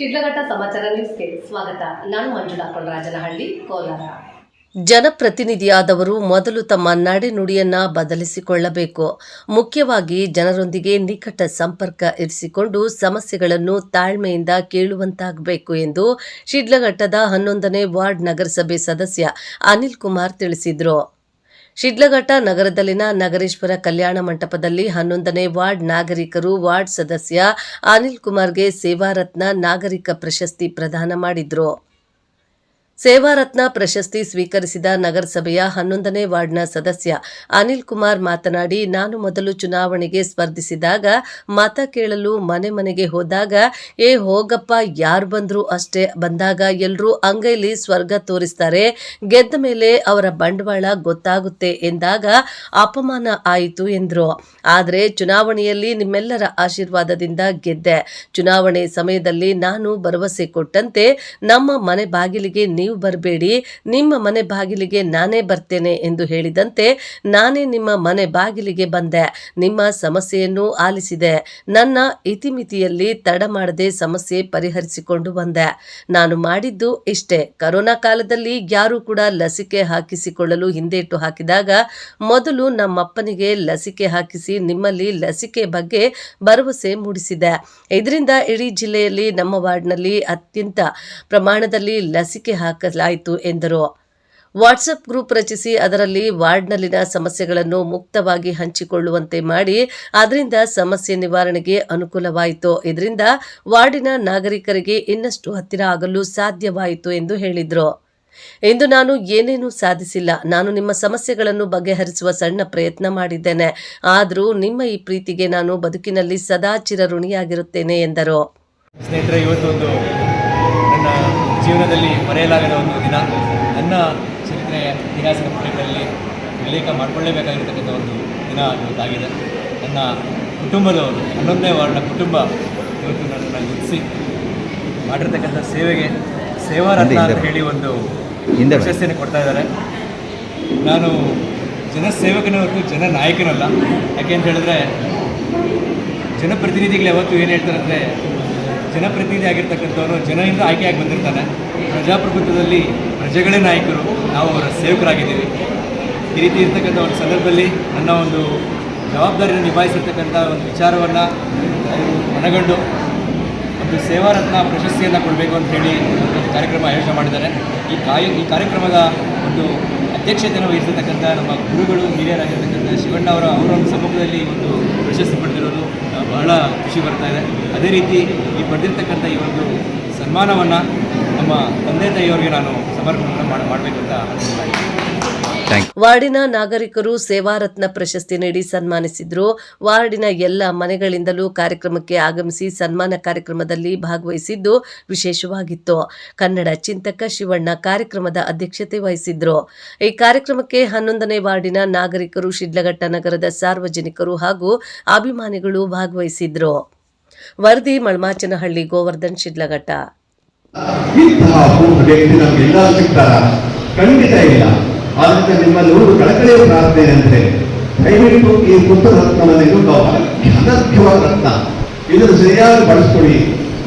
ಶಿಡ್ಲಘಟ್ಟ ಸಮಾಚಾರ ನ್ಯೂಸ್ಗೆ ಸ್ವಾಗತ. ನಾನು ಮಂಜುಳಾ ಕೊಂಡರಾಜನಹಳ್ಳಿ ಕೋಲಾರ. ಜನಪ್ರತಿನಿಧಿಯಾದವರು ಮೊದಲು ತಮ್ಮ ನಡೆನುಡಿಯನ್ನ ಬದಲಿಸಿಕೊಳ್ಳಬೇಕು. ಮುಖ್ಯವಾಗಿ ಜನರೊಂದಿಗೆ ನಿಕಟ ಸಂಪರ್ಕ ಇರಿಸಿಕೊಂಡು ಸಮಸ್ಯೆಗಳನ್ನು ತಾಳ್ಮೆಯಿಂದ ಕೇಳುವಂತಾಗಬೇಕು ಎಂದು ಶಿಡ್ಲಘಟ್ಟದ ಹನ್ನೊಂದನೇ ವಾರ್ಡ್ ನಗರಸಭೆ ಸದಸ್ಯ ಅನಿಲ್ ಕುಮಾರ್ ತಿಳಿಸಿದರು. ಶಿಡ್ಲಘಟ್ಟ ನಗರದಲ್ಲಿನ ನಗರೇಶ್ವರ ಕಲ್ಯಾಣ ಮಂಟಪದಲ್ಲಿ ಹನ್ನೊಂದನೇ ವಾರ್ಡ್ ನಾಗರಿಕರು, ವಾರ್ಡ್ ಸದಸ್ಯ ಅನಿಲ್ ಕುಮಾರ್ಗೆ ಸೇವಾರತ್ನ ನಾಗರಿಕ ಪ್ರಶಸ್ತಿ ಪ್ರದಾನ ಮಾಡಿದ್ರು. ಸೇವಾರತ್ನ ಪ್ರಶಸ್ತಿ ಸ್ವೀಕರಿಸಿದ ನಗರಸಭೆಯ ಹನ್ನೊಂದನೇ ವಾರ್ಡ್ನ ಸದಸ್ಯ ಅನಿಲ್ ಕುಮಾರ್ ಮಾತನಾಡಿ, ನಾನು ಮೊದಲು ಚುನಾವಣೆಗೆ ಸ್ಪರ್ಧಿಸಿದಾಗ ಮತ ಕೇಳಲು ಮನೆ ಮನೆಗೆ ಹೋದಾಗ, ಏ ಹೋಗಪ್ಪ, ಯಾರು ಬಂದ್ರು ಅಷ್ಟೇ, ಬಂದಾಗ ಎಲ್ಲರೂ ಅಂಗೈಲಿ ಸ್ವರ್ಗ ತೋರಿಸ್ತಾರೆ, ಗೆದ್ದ ಮೇಲೆ ಅವರ ಬಂಡವಾಳ ಗೊತ್ತಾಗುತ್ತೆ ಎಂದಾಗ ಅಪಮಾನ ಆಯಿತು ಎಂದರು. ಆದರೆ ಚುನಾವಣೆಯಲ್ಲಿ ನಿಮ್ಮೆಲ್ಲರ ಆಶೀರ್ವಾದದಿಂದ ಗೆದ್ದೆ. ಚುನಾವಣೆ ಸಮಯದಲ್ಲಿ ನಾನು ಭರವಸೆ ಕೊಟ್ಟಂತೆ ನಮ್ಮ ಮನೆ ಬಾಗಿಲಿಗೆ ಬರಬೇಡಿ. ನಿಮ್ಮ ಮನೆ ಬಾಗಿಲಿಗೆ ನಾನೇ ಬರ್ತೇನೆ ಎಂದು ಹೇಳಿದಂತೆ ನಾನೇ ನಿಮ್ಮ ಮನೆ ಬಾಗಿಲಿಗೆ ಬಂದೆ. ನಿಮ್ಮ ಸಮಸ್ಯೆಯನ್ನು ಆಲಿಸಿದೆ. ನನ್ನ ಇತಿಮಿತಿಯಲ್ಲಿ ತಡ ಮಾಡದೆ ಸಮಸ್ಯೆ ಪರಿಹರಿಸಿಕೊಂಡು ಬಂದೆ. ನಾನು ಮಾಡಿದ್ದು ಇಷ್ಟೇ. ಕರೋನಾ ಕಾಲದಲ್ಲಿ ಯಾರೂ ಕೂಡ ಲಸಿಕೆ ಹಾಕಿಸಿಕೊಳ್ಳಲು ಹಿಂದೇಟು ಹಾಕಿದಾಗ ಮೊದಲು ನಮ್ಮಪ್ಪನಿಗೆ ಲಸಿಕೆ ಹಾಕಿಸಿ ನಿಮ್ಮಲ್ಲಿ ಲಸಿಕೆ ಬಗ್ಗೆ ಭರವಸೆ ಮೂಡಿಸಿದೆ. ಇದರಿಂದ ಇಡೀ ಜಿಲ್ಲೆಯಲ್ಲಿ ನಮ್ಮ ವಾರ್ಡ್ನಲ್ಲಿ ಅತ್ಯಂತ ಪ್ರಮಾಣದಲ್ಲಿ ಲಸಿಕೆ ಹಾಕಲಾಯಿತು ಎಂದರು. ವಾಟ್ಸಪ್ ಗ್ರೂಪ್ ರಚಿಸಿ ಅದರಲ್ಲಿ ವಾರ್ಡ್ನಲ್ಲಿನ ಸಮಸ್ಯೆಗಳನ್ನು ಮುಕ್ತವಾಗಿ ಹಂಚಿಕೊಳ್ಳುವಂತೆ ಮಾಡಿ ಅದರಿಂದ ಸಮಸ್ಯೆ ನಿವಾರಣೆಗೆ ಅನುಕೂಲವಾಯಿತು. ಇದರಿಂದ ವಾರ್ಡಿನ ನಾಗರಿಕರಿಗೆ ಇನ್ನಷ್ಟು ಹತ್ತಿರ ಆಗಲು ಸಾಧ್ಯವಾಯಿತು ಎಂದು ಹೇಳಿದರು. ಇಂದು ನಾನು ಏನೇನೂ ಸಾಧಿಸಿಲ್ಲ. ನಾನು ನಿಮ್ಮ ಸಮಸ್ಯೆಗಳನ್ನು ಬಗೆಹರಿಸುವ ಸಣ್ಣ ಪ್ರಯತ್ನ ಮಾಡಿದ್ದೇನೆ. ಆದರೂ ನಿಮ್ಮ ಈ ಪ್ರೀತಿಗೆ ನಾನು ಬದುಕಿನಲ್ಲಿ ಸದಾ ಚಿರಋಣಿಯಾಗಿರುತ್ತೇನೆ ಎಂದರು. ಜೀವನದಲ್ಲಿ ಮರೆಯಲಾಗದ ಒಂದು ದಿನ. ನನ್ನ ಚರಿತ್ರೆಯ ಇತಿಹಾಸದ ಪುಟಗಳಲ್ಲಿ ಉಲ್ಲೇಖ ಮಾಡಿಕೊಳ್ಳೇಬೇಕಾಗಿರ್ತಕ್ಕಂಥ ಒಂದು ದಿನ ಇವತ್ತಾಗಿದೆ. ನನ್ನ ಕುಟುಂಬದವರು ಹನ್ನೊಂದನೇ ವಾರ್ಡ್ನ ಕುಟುಂಬ ಇವತ್ತು ನನ್ನನ್ನು ಗುರುತಿಸಿ ಮಾಡಿರ್ತಕ್ಕಂಥ ಸೇವೆಗೆ ಸೇವಾರತ್ನ ಅಂತ ಹೇಳಿ ಒಂದು ಪ್ರಶಸ್ತಿಯನ್ನು ಕೊಡ್ತಾ ಇದ್ದಾರೆ. ನಾನು ಜನ ಹೊರತು ಜನ ನಾಯಕನಲ್ಲ. ಯಾಕೆ ಅಂತ ಹೇಳಿದ್ರೆ ಜನಪ್ರತಿನಿಧಿಗಳು ಯಾವತ್ತು ಏನು ಹೇಳ್ತಾರೆ ಅಂದರೆ ಜನಪ್ರತಿನಿಧಿ ಆಗಿರ್ತಕ್ಕಂಥವನು ಜನರಿಂದ ಆಯ್ಕೆಯಾಗಿ ಬಂದಿರ್ತಾನೆ ಪ್ರಜಾಪ್ರಭುತ್ವದಲ್ಲಿ ಪ್ರಜೆಗಳೇ ನಾಯಕರು, ನಾವು ಅವರ ಸೇವಕರಾಗಿದ್ದೀವಿ. ಈ ರೀತಿ ಇರ್ತಕ್ಕಂಥ ಒಂದು ಸಂದರ್ಭದಲ್ಲಿ ನನ್ನ ಒಂದು ಜವಾಬ್ದಾರಿಯನ್ನು ನಿಭಾಯಿಸಿರ್ತಕ್ಕಂಥ ಒಂದು ವಿಚಾರವನ್ನು ಮನಗಂಡು ಒಂದು ಸೇವಾರತ್ನ ಪ್ರಶಸ್ತಿಯನ್ನು ಕೊಡಬೇಕು ಅಂತ ಹೇಳಿ ಒಂದು ಕಾರ್ಯಕ್ರಮ ಆಯೋಜನೆ ಮಾಡಿದ್ದಾರೆ. ಈ ಕಾಯ, ಈ ಕಾರ್ಯಕ್ರಮದ ಒಂದು ಅಧ್ಯಕ್ಷತೆಯನ್ನು ವಹಿಸಿರ್ತಕ್ಕಂಥ ನಮ್ಮ ಗುರುಗಳು, ಹಿರಿಯರಾಗಿರ್ತಕ್ಕಂಥ ಶಿವಣ್ಣ ಅವರ ಅವರ ಒಂದು ಸಮ್ಮುಖದಲ್ಲಿ ಒಂದು ಪ್ರಶಸ್ತಿ ಪಡೆದಿರೋದು ಬಹಳ ಖುಷಿ ಬರ್ತಾ ಇದೆ. ಅದೇ ರೀತಿ ಈ ಪಡೆದಿರ್ತಕ್ಕಂಥ ಈ ಒಂದು ಸನ್ಮಾನವನ್ನು ನಮ್ಮ ತಂದೆ ತಾಯಿಯವರಿಗೆ ನಾನು ಸಮರ್ಪಣೆ ಮಾಡಿ, ಮಾಡಬೇಕಂತ ಅನ್ಕೊಂಡಿದ್ದೀನಿ ಥ್ಯಾಂಕ್ ವಾರ್ಡಿನ ನಾಗರಿಕರು ಸೇವಾರತ್ನ ಪ್ರಶಸ್ತಿ ನೀಡಿ ಸನ್ಮಾನಿಸಿದ್ರು. ವಾರ್ಡಿನ ಎಲ್ಲ ಮನೆಗಳಿಂದಲೂ ಕಾರ್ಯಕ್ರಮಕ್ಕೆ ಆಗಮಿಸಿ ಸನ್ಮಾನ ಕಾರ್ಯಕ್ರಮದಲ್ಲಿ ಭಾಗವಹಿಸಿದ್ದು ವಿಶೇಷವಾಗಿತ್ತು. ಕನ್ನಡ ಚಿಂತಕ ಶಿವಣ್ಣ ಕಾರ್ಯಕ್ರಮದ ಅಧ್ಯಕ್ಷತೆ ವಹಿಸಿದ್ರು. ಈ ಕಾರ್ಯಕ್ರಮಕ್ಕೆ ಹನ್ನೊಂದನೇ ವಾರ್ಡಿನ ನಾಗರಿಕರು ಶಿಡ್ಲಘಟ್ಟ ನಗರದ ಸಾರ್ವಜನಿಕರು ಹಾಗೂ ಅಭಿಮಾನಿಗಳು ಭಾಗವಹಿಸಿದ್ರು. ವರದಿ ಮಳ್ಮಾಚನಹಳ್ಳಿ ಗೋವರ್ಧನ್ ಶಿಡ್ಲಘಟ್ಟ. ಖಂಡಿತ ಇಲ್ಲ. ಆದ್ರಿಂದ ನಿಮ್ಮಲ್ಲಿ ಒಂದು ಕಳಕಳಿಯ ಪ್ರಾರ್ಥನೆ ಹೇಳಿ ದಯವಿಟ್ಟು ಈ ಪುತ್ರ ರತ್ನವನ್ನು ಇದು ಅನರ್ಘ್ಯವಾದ ರತ್ನ. ಇದನ್ನು ಸರಿಯಾಗಿ ಬಳಸ್ಕೊಡಿ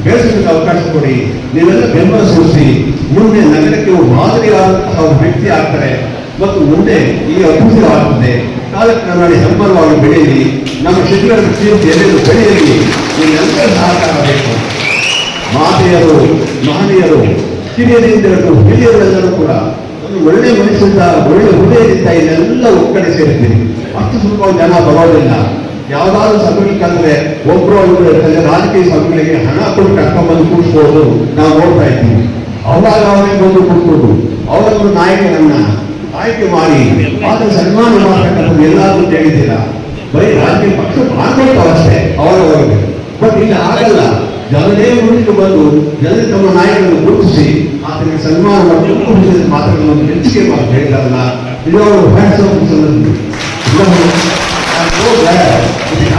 ಬೆಳೆಸಲಿಕ್ಕೆ ಅವಕಾಶ ಕೊಡಿ. ನೀವೆಲ್ಲ ಬೆಂಬಲ ಸೂಚಿಸಿ ಮುಂದೆ ನಗರಕ್ಕೆ ಮಾದರಿಯಾದಂತಹ ಒಬ್ಬ ವ್ಯಕ್ತಿ ಆಗ್ತಾರೆ. ಮತ್ತು ಮುಂದೆ ಈ ಅಭಿವೃದ್ಧಿಯಾಗುತ್ತದೆ ಕಾಲಕ್ರಮೇಣ ಹೆಂಬಲವಾಗಿ ಬೆಳೆಯಲಿ, ನಮ್ಮ ಶಿಕ್ಷಣ ಎಲ್ಲರೂ ಬೆಳೆಯಲಿ ನೀವೆಲ್ಲ ಸಹಕಾರ ಬೇಕು. ಮಾತೆಯರು, ಮಹನೀಯರು, ಹಿರಿಯರಿಂದ ಹಿರಿಯರೆಲ್ಲರೂ ಕೂಡ ಒಂದು ಒಳ್ಳೆ ಮನಸ್ಸಿಂದ, ಒಳ್ಳೆ ಹೃದಯದಿಂದ ಇದೆಲ್ಲ ಒಕ್ಕಡೆ ಸೇರ್ತೀರಿ ಅಷ್ಟು ಸ್ವಲ್ಪ ಜನ ಬರೋದಿಲ್ಲ. ಯಾವ್ದಾದ್ರು ಸಭೆಗಳಂದ್ರೆ ಒಬ್ರು ಒಬ್ರು ಇರ್ತಾರೆ, ರಾಜಕೀಯ ಸಭೆಗಳಿಗೆ ಹಣ ಕೊಟ್ಟು ಕರ್ಕೊಂಡ್ಬಂದು ಕೂರಿಸ್ಬೋದು. ನಾವು ನೋಡ್ತಾ ಇದ್ದೀವಿ. ಅವಾಗ ಅವನೇ ಬಂದು ಕೂತ್ಕೊಂಡು ಅವರನ್ನು ನಾಯಕರನ್ನ ಆಯ್ಕೆ ಮಾಡಿ, ಆದ್ರೆ ಸನ್ಮಾನ ಮಾಡ್ತಕ್ಕಂಥದ್ದು ಎಲ್ಲಾದ್ರೂ ಹೇಳಿದ್ದೀರಾ ಬರೀ ರಾಜಕೀಯ ಪಕ್ಷ ಮಾಡ್ಕೊಳ್ತಾವ ಅಷ್ಟೇ, ಅವರವರಿಗೆ. ಬಟ್ ಇಲ್ಲಿ, ಆಗಲ್ಲ. ಜನರೇ ಮುಂದೆ ಬಂದು, ಜನರೇ ತಮ್ಮ ನಾಯಕರನ್ನು ಗುರುತಿಸಿ ಸನ್ಮಾನ ಮಾಡಿ ಮಾತುಗಳನ್ನು ಹೆಚ್ಚಿಗೆ ಮಾಡಿ ಹೇಳಿದಾರಲ್ಲ ಇದು ಅವರು ಹ್ಯಾಂಡ್ಸ್ ಆಫ್